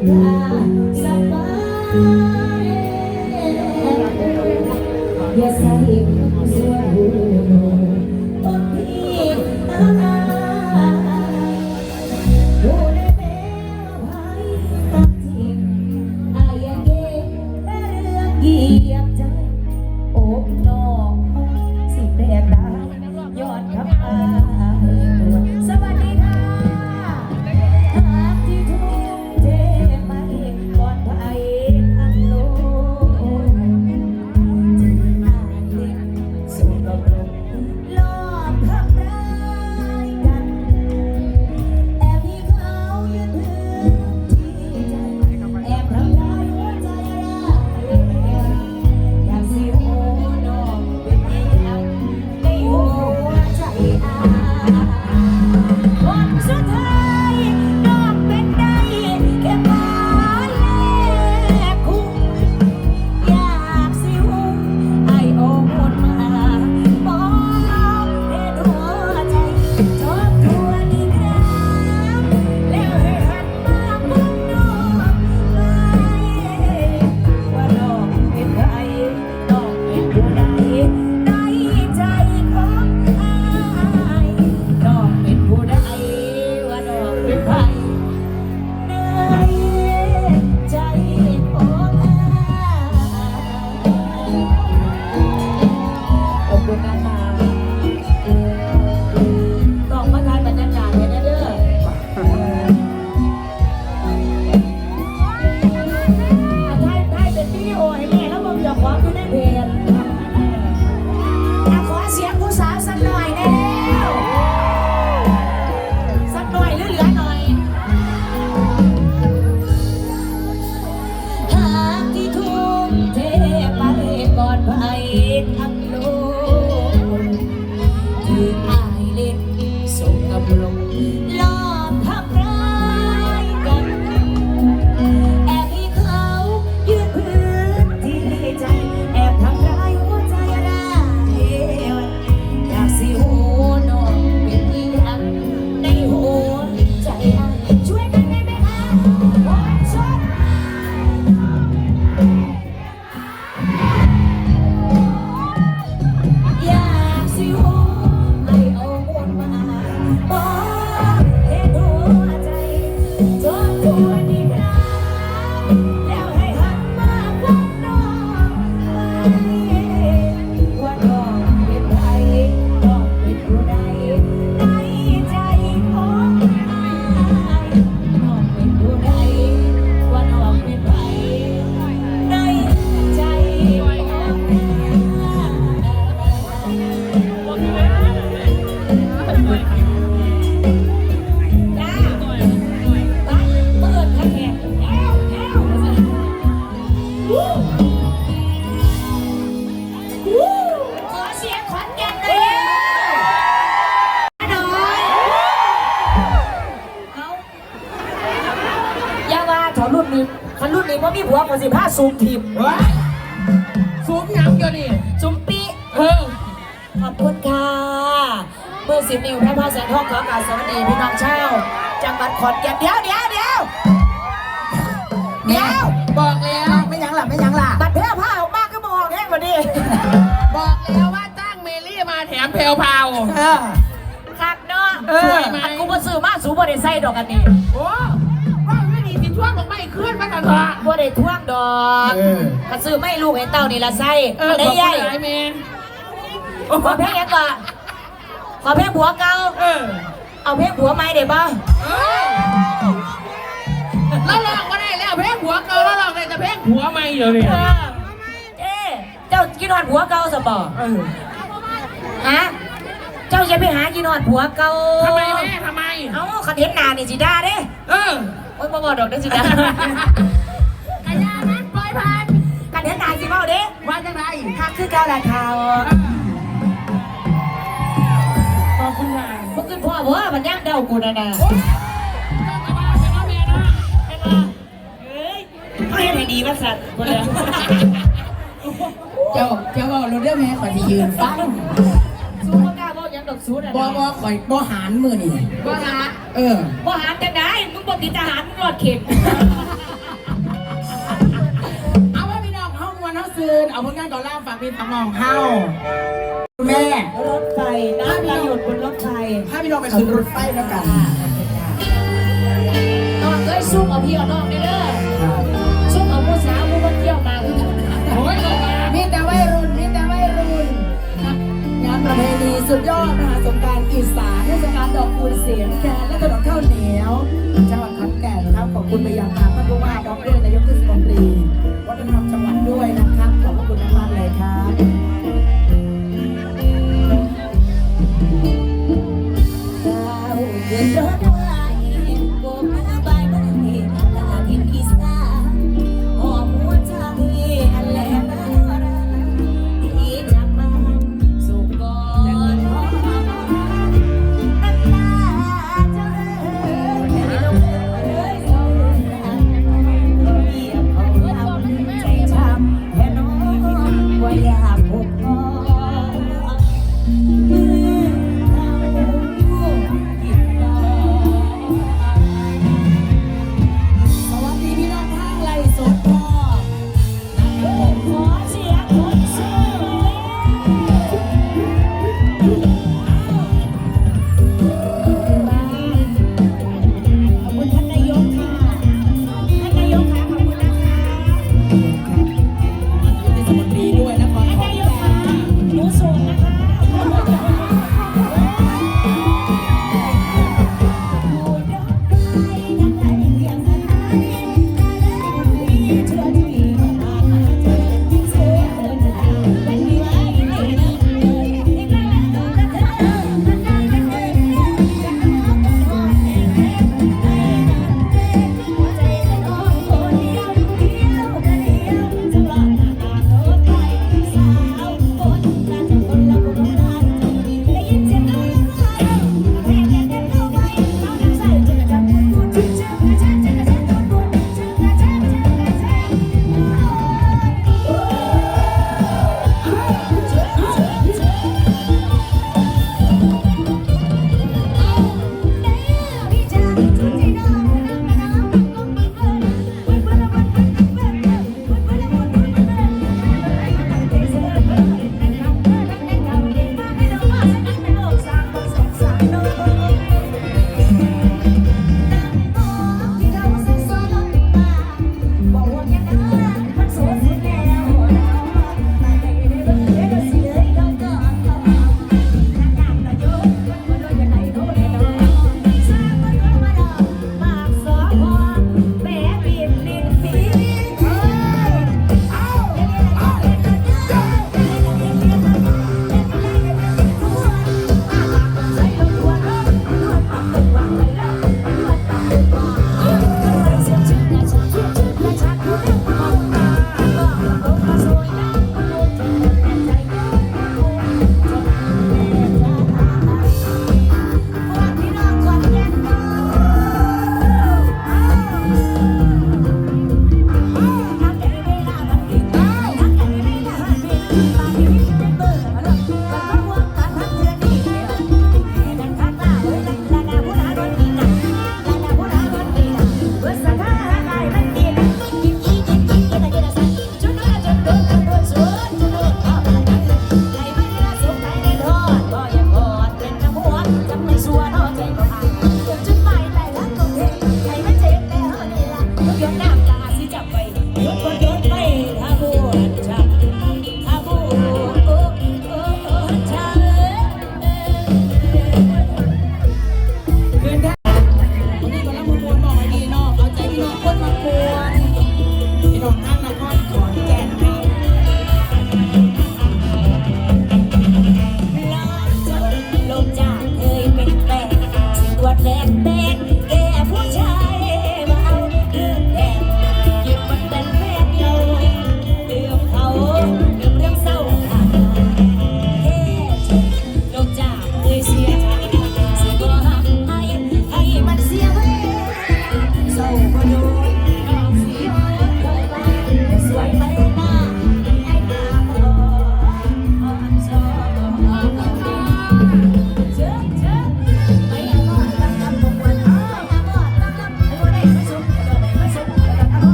อ ส ทบ คนสิบห้าสูงทีมว้ายสูงยังอยู่นี่จุมปีเออ ขอบคุณค่ะเบอร์สิบนิวแพร่พาแสงทองขอกราบสวัสดีพี่น้องชาวจังหวัดขอนแก่นเดี๋ยวเดี๋ยวเดี๋ยวเดี๋ยวบอกแล้ว ไม่ยังล่ะไม่ยังล่ะบัตรแพร่ผ้าออกมากก็มองแห้งกว่านี้บอกแล้วว่าจ้างเมลี่มาแถมเพลวพาว เออ คักเนาะเออ สวยไหม อันกูมาซื้อมาสูบ่ได้ใส่ดอกอันนี้ โอ้ว่าไม่ดีสิ ช่วงลงไม่ขึ้นมากันเถอะบ่ได้ท่วงดอกเออก็ซื้อไม่ลูกให้เต้านี่ละใส่เออได้ขอบใหญ่คุณหลายเมนขอเพลงยังก่อนขอเพลงผัวเก่า เออ เอาเพลงผัวใหม่ได้ป่ะเออแล้วลองก็ได้แล้วเพลงผัวเก่าแล้วลองได้แต่เพลงผัวใหม่เดี๋ยวนี้เออเอ๊ะเจ้าจ้ากินฮอดผัวเก่าสบอเออฮะ เจ้าจะไปหากินฮอดผัวเก่าทำไมแม่ทำไม เอ้าคันเห็นหน้านี่สิด่าเด้ เออ โอ้ยบ่บอกดอกเด้อสิด่ากระยานั้นปล่อยผ่านคันเห็นหน้าสิเว้าเด้ว่าจังไรฮักคือเก่าละข่าวขอบคุณค่ะบ่ขึ้นพ่อบ่มันย่างเดากูน่ะนะโอ๊ยต้องกระบาดเป็นว่าแม่นะเห็นบ่เอ้ยเขาเฮ็ดให้ดีว่าสัตว์บ่เลยเจ้าเจ้าบอกเราเรื่องแม่ขอยที่ยืนฟังสู้บ่กล้า บ่หยังดอกสู้น่ะบอนะบอข่อยบอหารมือนี่บ่หาเออ บ่หารจังได๋มึงบ่ติดทหารมึงรอดเข็ม เอาว่าพี่น้องเฮาวันเฮาซืนเอาผลงานก่อนล่าฝากพี่ทำนองเฮาคุณแม่รถไฟน้ำประโยชน์บนรถไฟถ้าพี่น้องไปขึ้นรถไฟแล้วกันนอนเอ้ยซุ่มเอาพี่เอาน้องได้เด้อ สุดยอดมหาสงการอีสานเทศกาลดอกคูณเสียงแคนและถนนข้าวเหนียวจังหวัดขอนแก่นครับขอบคุณไปยังทางท่านผู้ว่าดรนายกเทศมนตรี